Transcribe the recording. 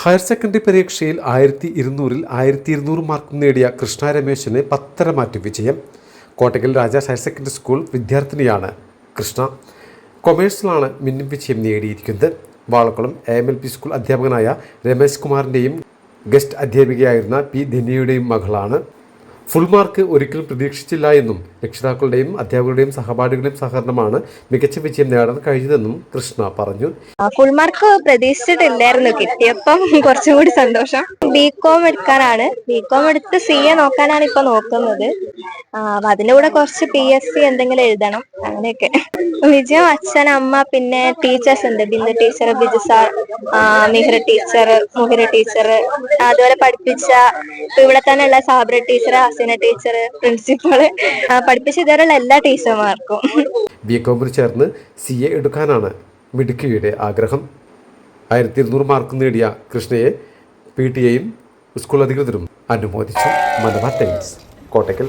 Higher secondary പരീക്ഷയിൽ ആയിരത്തി ഇരുന്നൂറിൽ ആയിരത്തി ഇരുന്നൂറ് മാർക്ക് നേടിയ കൃഷ്ണ രമേശിന് പത്തര മാറ്റി വിജയം. Kottakkal Rajas higher secondary school വിദ്യാർത്ഥിനിയാണ് കൃഷ്ണ. കൊമേഴ്സിലാണ് മിന്നും വിജയം നേടിയിരിക്കുന്നത്. Valakkulam A M L P school അധ്യാപകനായ രമേശ് കുമാറിന്റെയും ഗസ്റ്റ് അധ്യാപികയായിരുന്ന പി ധന്യയുടെയും മകളാണ്. ഫുൾ മാർക്ക് ഒരിക്കലും പ്രതീക്ഷിച്ചില്ല എന്നും രക്ഷിതാക്കളുടെയും അധ്യാപകരുടെയും സഹപാഠികളുടെയും സഹകരണമാണ് മികച്ച വിജയം നേടാൻ കഴിഞ്ഞതെന്നും കൃഷ്ണ പറഞ്ഞു. ഫുൾ മാർക്ക് പ്രതീക്ഷിച്ചിട്ടില്ലായിരുന്നു. കിട്ടിയപ്പം കുറച്ചും കൂടി സന്തോഷം ബികോം എടുക്കാനാണ്. ബികോം എടുത്ത് സി എ നോക്കാനാണ് ഇപ്പൊ നോക്കുന്നത്. അതിന്റെ കൂടെ കുറച്ച് പി എസ് സി എന്തെങ്കിലും എഴുതണം. അങ്ങനെയൊക്കെ. വിജയം അച്ഛൻ അമ്മ പിന്നെ ടീച്ചേഴ്സ് ഉണ്ട്. Bindu teacher Biju sir Mihira teacher Muhira teacher അതുപോലെ പഠിപ്പിച്ച ഇവിടെ തന്നെയുള്ള Sabra teacher Haseena teacher principal പഠിപ്പിച്ച ഇതുവരെയുള്ള എല്ലാ ടീച്ചർമാർക്കും ബി കോമിൽ ചേർന്ന് സി എ എടുക്കാനാണ് മിടുക്കിയുടെ ആഗ്രഹം. ആയിരത്തി ഇരുന്നൂറ് മാർക്ക് നേടിയ കൃഷ്ണയെ പി ടി എയും സ്കൂൾ അധികൃതരും അനുമോദിച്ചു. മലബാർ ടൈംസ് കോട്ടയ്ക്കൽ.